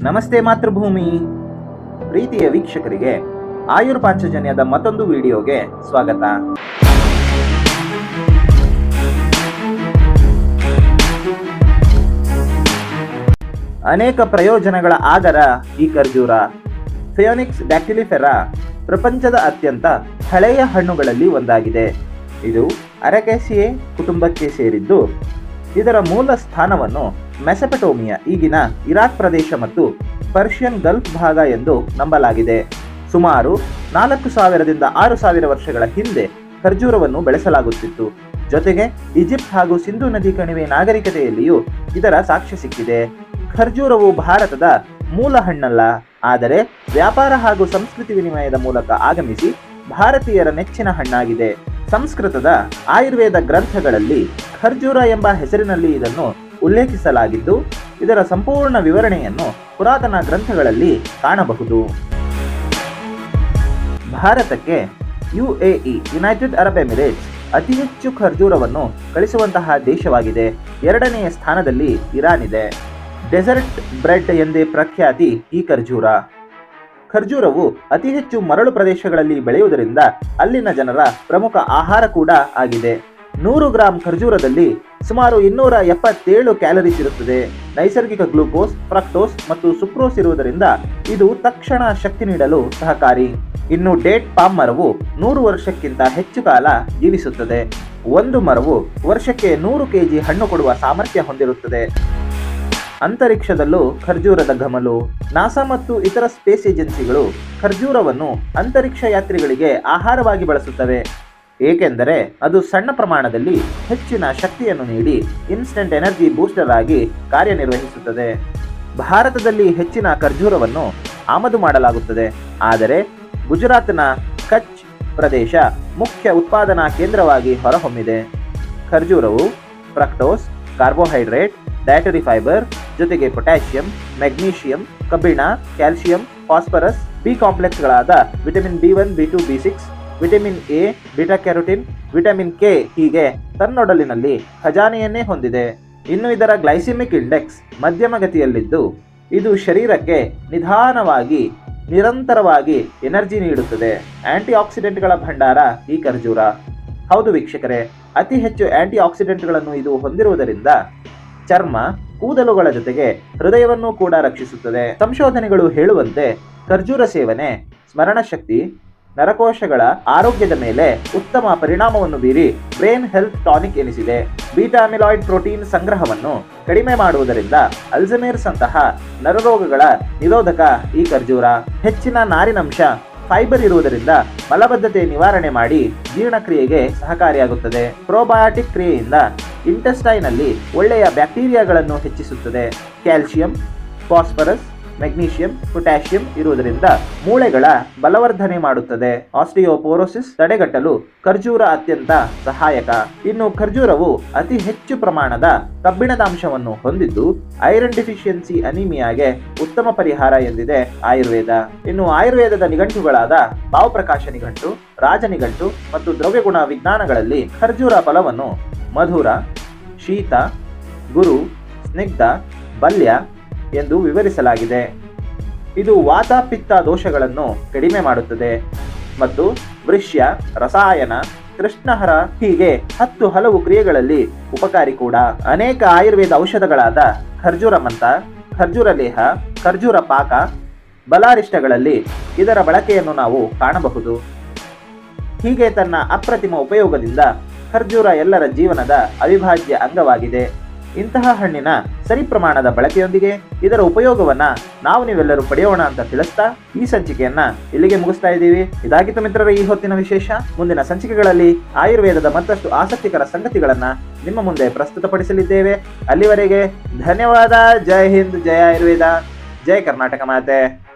ನಮಸ್ತೆ ಮಾತೃಭೂಮಿ. ಪ್ರೀತಿಯ ವೀಕ್ಷಕರಿಗೆ ಆಯುರ್ ಪಾಂಚಜನ್ಯದ ಮತ್ತೊಂದು ವಿಡಿಯೋಗೆ ಸ್ವಾಗತ. ಅನೇಕ ಪ್ರಯೋಜನಗಳ ಆಗರ ಈ ಖರ್ಜೂರ. ಫಿಯೋನಿಕ್ಸ್ ಡ್ಯಾಕ್ಟಿಲಿಫೆರಾ ಪ್ರಪಂಚದ ಅತ್ಯಂತ ಹಳೆಯ ಹಣ್ಣುಗಳಲ್ಲಿ ಒಂದಾಗಿದೆ. ಇದು ಅರಕೇಸಿಯೇ ಕುಟುಂಬಕ್ಕೆ ಸೇರಿದ್ದು ಇದರ ಮೂಲ ಸ್ಥಾನವನ್ನು ಮೆಸಪಟೋಮಿಯಾ, ಈಗಿನ ಇರಾಕ್ ಪ್ರದೇಶ ಮತ್ತು ಪರ್ಷಿಯನ್ ಗಲ್ಫ್ ಭಾಗ ಎಂದು ನಂಬಲಾಗಿದೆ. ಸುಮಾರು ನಾಲ್ಕು ಸಾವಿರದಿಂದ ಆರು ಸಾವಿರ ವರ್ಷಗಳ ಹಿಂದೆ ಖರ್ಜೂರವನ್ನು ಬೆಳೆಸಲಾಗುತ್ತಿತ್ತು. ಜೊತೆಗೆ ಈಜಿಪ್ಟ್ ಹಾಗೂ ಸಿಂಧು ನದಿ ಕಣಿವೆ ನಾಗರಿಕತೆಯಲ್ಲಿಯೂ ಇದರ ಸಾಕ್ಷ್ಯ ಸಿಕ್ಕಿದೆ. ಖರ್ಜೂರವು ಭಾರತದ ಮೂಲ ಹಣ್ಣಲ್ಲ, ಆದರೆ ವ್ಯಾಪಾರ ಹಾಗೂ ಸಂಸ್ಕೃತಿ ವಿನಿಮಯದ ಮೂಲಕ ಆಗಮಿಸಿ ಭಾರತೀಯರ ನೆಚ್ಚಿನ ಹಣ್ಣಾಗಿದೆ. ಸಂಸ್ಕೃತದ ಆಯುರ್ವೇದ ಗ್ರಂಥಗಳಲ್ಲಿ ಖರ್ಜೂರ ಎಂಬ ಹೆಸರಿನಲ್ಲಿ ಇದನ್ನು ಉಲ್ಲೇಖಿಸಲಾಗಿದ್ದು, ಇದರ ಸಂಪೂರ್ಣ ವಿವರಣೆಯನ್ನು ಪುರಾತನ ಗ್ರಂಥಗಳಲ್ಲಿ ಕಾಣಬಹುದು. ಭಾರತಕ್ಕೆ ಯುಎಇ, ಯುನೈಟೆಡ್ ಅರಬ್ ಎಮಿರೇಟ್ಸ್ ಅತಿ ಹೆಚ್ಚು ಖರ್ಜೂರವನ್ನು ಕಳಿಸುವಂತಹ ದೇಶವಾಗಿದೆ. ಎರಡನೆಯ ಸ್ಥಾನದಲ್ಲಿ ಇರಾನ್ ಇದೆ ಡೆಸರ್ಟ್ ಬ್ರೆಡ್ ಎಂದೇ ಪ್ರಖ್ಯಾತಿ ಈ ಖರ್ಜೂರ. ಖರ್ಜೂರವು ಅತಿ ಹೆಚ್ಚು ಮರಳು ಪ್ರದೇಶಗಳಲ್ಲಿ ಬೆಳೆಯುವುದರಿಂದ ಅಲ್ಲಿನ ಜನರ ಪ್ರಮುಖ ಆಹಾರ ಕೂಡ ಆಗಿದೆ. ನೂರು ಗ್ರಾಂ ಖರ್ಜೂರದಲ್ಲಿ ಸುಮಾರು ಇನ್ನೂರ ಎಪ್ಪತ್ತೇಳು ಕ್ಯಾಲರೀಸ್ ಇರುತ್ತದೆ ನೈಸರ್ಗಿಕ ಗ್ಲೂಕೋಸ್, ಫ್ರಕ್ಟೋಸ್ ಮತ್ತು ಸುಕ್ರೋಸ್ ಇರುವುದರಿಂದ ಇದು ತಕ್ಷಣ ಶಕ್ತಿ ನೀಡಲು ಸಹಕಾರಿ. ಇನ್ನು ಡೇಟ್ ಪಾಮ್ ಮರವು ನೂರು ವರ್ಷಕ್ಕಿಂತ ಹೆಚ್ಚು ಕಾಲ ಜೀವಿಸುತ್ತದೆ. ಒಂದು ಮರವು ವರ್ಷಕ್ಕೆ ನೂರು ಕೆಜಿ ಹಣ್ಣು ಕೊಡುವ ಸಾಮರ್ಥ್ಯ ಹೊಂದಿರುತ್ತದೆ. ಅಂತರಿಕ್ಷದಲ್ಲೂ ಖರ್ಜೂರದ ಗಮಲು ನಾಸಾ ಮತ್ತು ಇತರ ಸ್ಪೇಸ್ ಏಜೆನ್ಸಿಗಳು ಖರ್ಜೂರವನ್ನು ಅಂತರಿಕ್ಷ ಯಾತ್ರಿಗಳಿಗೆ ಆಹಾರವಾಗಿ ಬಳಸುತ್ತವೆ. ಏಕೆಂದರೆ ಅದು ಸಣ್ಣ ಪ್ರಮಾಣದಲ್ಲಿ ಹೆಚ್ಚಿನ ಶಕ್ತಿಯನ್ನು ನೀಡಿ ಇನ್ಸ್ಟೆಂಟ್ ಎನರ್ಜಿ ಬೂಸ್ಟರ್ ಆಗಿ ಕಾರ್ಯನಿರ್ವಹಿಸುತ್ತದೆ. ಭಾರತದಲ್ಲಿ ಹೆಚ್ಚಿನ ಖರ್ಜೂರವನ್ನು ಆಮದು ಮಾಡಲಾಗುತ್ತದೆ. ಆದರೆ ಗುಜರಾತ್ನ ಕಚ್ ಪ್ರದೇಶ ಮುಖ್ಯ ಉತ್ಪಾದನಾ ಕೇಂದ್ರವಾಗಿ ಹೊರಹೊಮ್ಮಿದೆ. ಖರ್ಜೂರವು ಫ್ರಕ್ಟೋಸ್, ಕಾರ್ಬೋಹೈಡ್ರೇಟ್ ಡಯಟರಿ ಫೈಬರ್ ಜೊತೆಗೆ ಪೊಟ್ಯಾಷಿಯಂ, ಮೆಗ್ನೀಷಿಯಂ, ಕಬ್ಬಿಣ, calcium, phosphorus, B ಕಾಂಪ್ಲೆಕ್ಸ್ಗಳಾದ vitamin B one, B two, B six vitamin A beta carotene vitamin K ಹೀಗೆ ತನ್ನೊಡಲಿನಲ್ಲಿ ಖಜಾನೆಯನ್ನೇ ಹೊಂದಿದೆ. ಇನ್ನು ಇದರ ಗ್ಲೈಸಿಮಿಕ್ ಇಂಡೆಕ್ಸ್ ಮಧ್ಯಮ ಗತಿಯಲ್ಲಿದ್ದು ಇದು ಶರೀರಕ್ಕೆ ನಿಧಾನವಾಗಿ, ನಿರಂತರವಾಗಿ ಎನರ್ಜಿ ನೀಡುತ್ತದೆ. ಆಂಟಿ ಆಕ್ಸಿಡೆಂಟ್ಗಳ ಭಂಡಾರ ಈ ಖರ್ಜೂರ. ಹೌದು ವೀಕ್ಷಕರೇ, ಅತಿ ಹೆಚ್ಚು ಆಂಟಿ ಆಕ್ಸಿಡೆಂಟ್ಗಳನ್ನು ಇದು ಹೊಂದಿರುವುದರಿಂದ ಚರ್ಮ, ಕೂದಲುಗಳ ಜೊತೆಗೆ ಹೃದಯವನ್ನು ಕೂಡ ರಕ್ಷಿಸುತ್ತದೆ. ಸಂಶೋಧನೆಗಳು ಹೇಳುವಂತೆ ಖರ್ಜೂರ ಸೇವನೆ ಸ್ಮರಣ ಶಕ್ತಿ ನರಕೋಶಗಳ ಆರೋಗ್ಯದ ಮೇಲೆ ಉತ್ತಮ ಪರಿಣಾಮವನ್ನು ಬೀರಿ ಬ್ರೇನ್ ಹೆಲ್ತ್ ಟಾನಿಕ್ ಎನಿಸಿದೆ. ಬೀಟಾ ಅಮಿಲಾಯ್ಡ್ ಪ್ರೋಟೀನ್ ಸಂಗ್ರಹವನ್ನು ಕಡಿಮೆ ಮಾಡುವುದರಿಂದ ಅಲ್ಝಮೇರ್ಸ್ ಅಂತಹ ನರರೋಗಗಳ ನಿರೋಧಕ ಈ ಖರ್ಜೂರ. ಹೆಚ್ಚಿನ ನಾರಿನಂಶ, ಫೈಬರ್ ಇರುವುದರಿಂದ ಮಲಬದ್ಧತೆ ನಿವಾರಣೆ ಮಾಡಿ ಜೀರ್ಣಕ್ರಿಯೆಗೆ ಸಹಕಾರಿಯಾಗುತ್ತದೆ. ಪ್ರೋಬಯಾಟಿಕ್ ಕ್ರಿಯೆಯಿಂದ ಇಂಟೆಸ್ಟೈನಲ್ಲಿ ಒಳ್ಳೆಯ ಬ್ಯಾಕ್ಟೀರಿಯಾಗಳನ್ನು ಹೆಚ್ಚಿಸುತ್ತದೆ. ಕ್ಯಾಲ್ಸಿಯಂ ಫಾಸ್ಫರಸ್ ಮೆಗ್ನೀಷಿಯಂ, ಪೊಟ್ಯಾಷಿಯಂ ಇರುವುದರಿಂದ ಮೂಳೆಗಳ ಬಲವರ್ಧನೆ ಮಾಡುತ್ತದೆ. ಆಸ್ಟಿಯೋಪೋರೋಸಿಸ್ ತಡೆಗಟ್ಟಲು ಖರ್ಜೂರ ಅತ್ಯಂತ ಸಹಾಯಕ. ಇನ್ನು ಖರ್ಜೂರವು ಅತಿ ಹೆಚ್ಚು ಪ್ರಮಾಣದ ಕಬ್ಬಿಣದ ಅಂಶವನ್ನು ಹೊಂದಿದ್ದು, ಐರನ್ ಡಿಫಿಷಿಯನ್ಸಿ ಅನಿಮಿಯಾಗೆ ಉತ್ತಮ ಪರಿಹಾರ ಎಂದಿದೆ ಆಯುರ್ವೇದ. ಇನ್ನು ಆಯುರ್ವೇದದ ನಿಘಂಟುಗಳಾದ ಭಾವಪ್ರಕಾಶ ನಿಘಂಟು, ರಾಜ ನಿಘಂಟು ಮತ್ತು ದ್ರವ್ಯಗುಣ ವಿಜ್ಞಾನಗಳಲ್ಲಿ ಖರ್ಜೂರ ಫಲವನ್ನು ಮಧುರ, ಶೀತ, ಗುರು, ಸ್ನಿಗ್ಧ, ಬಲ್ಯ ಎಂದು ವಿವರಿಸಲಾಗಿದೆ. ಇದು ವಾತ ಪಿತ್ತ ದೋಷಗಳನ್ನು ಕಡಿಮೆ ಮಾಡುತ್ತದೆ ಮತ್ತು ವೃಷ್ಯ, ರಸಾಯನ, ಕೃಷ್ಣಹರ ಹೀಗೆ ಹತ್ತು ಹಲವು ಕ್ರಿಯೆಗಳಲ್ಲಿ ಉಪಕಾರಿ ಕೂಡ. ಅನೇಕ ಆಯುರ್ವೇದ ಔಷಧಗಳಾದ ಖರ್ಜೂರ ಮಂತ ಖರ್ಜೂರ ಲೇಹ ಖರ್ಜೂರ ಪಾಕ ಬಲಾರಿಷ್ಟಗಳಲ್ಲಿ ಇದರ ಬಳಕೆಯನ್ನು ನಾವು ಕಾಣಬಹುದು. ಹೀಗೆ ತನ್ನ ಅಪ್ರತಿಮ ಉಪಯೋಗದಿಂದ ಖರ್ಜೂರ ಎಲ್ಲರ ಜೀವನದ ಅವಿಭಾಜ್ಯ ಅಂಗವಾಗಿದೆ. ಇಂತಹ ಹಣ್ಣಿನ ಸರಿ ಪ್ರಮಾಣದ ಬಳಕೆಯೊಂದಿಗೆ ಇದರ ಉಪಯೋಗವನ್ನ ನಾವು ನೀವೆಲ್ಲರೂ ಪಡೆಯೋಣ ಅಂತ ತಿಳಿಸ್ತಾ ಈ ಸಂಚಿಕೆಯನ್ನ ಇಲ್ಲಿಗೆ ಮುಗಿಸ್ತಾ ಇದ್ದೀವಿ. ಇದಾಗಿತ್ತು ಮಿತ್ರರ, ಈ ಹೊತ್ತಿನ ವಿಶೇಷ. ಮುಂದಿನ ಸಂಚಿಕೆಗಳಲ್ಲಿ ಆಯುರ್ವೇದದ ಮತ್ತಷ್ಟು ಆಸಕ್ತಿಕರ ಸಂಗತಿಗಳನ್ನ ನಿಮ್ಮ ಮುಂದೆ ಪ್ರಸ್ತುತಪಡಿಸಲಿದ್ದೇವೆ. ಅಲ್ಲಿವರೆಗೆ ಧನ್ಯವಾದ. ಜೈ ಹಿಂದ್ ಜಯ ಆಯುರ್ವೇದ. ಜಯ ಕರ್ನಾಟಕ ಮಾತೆ.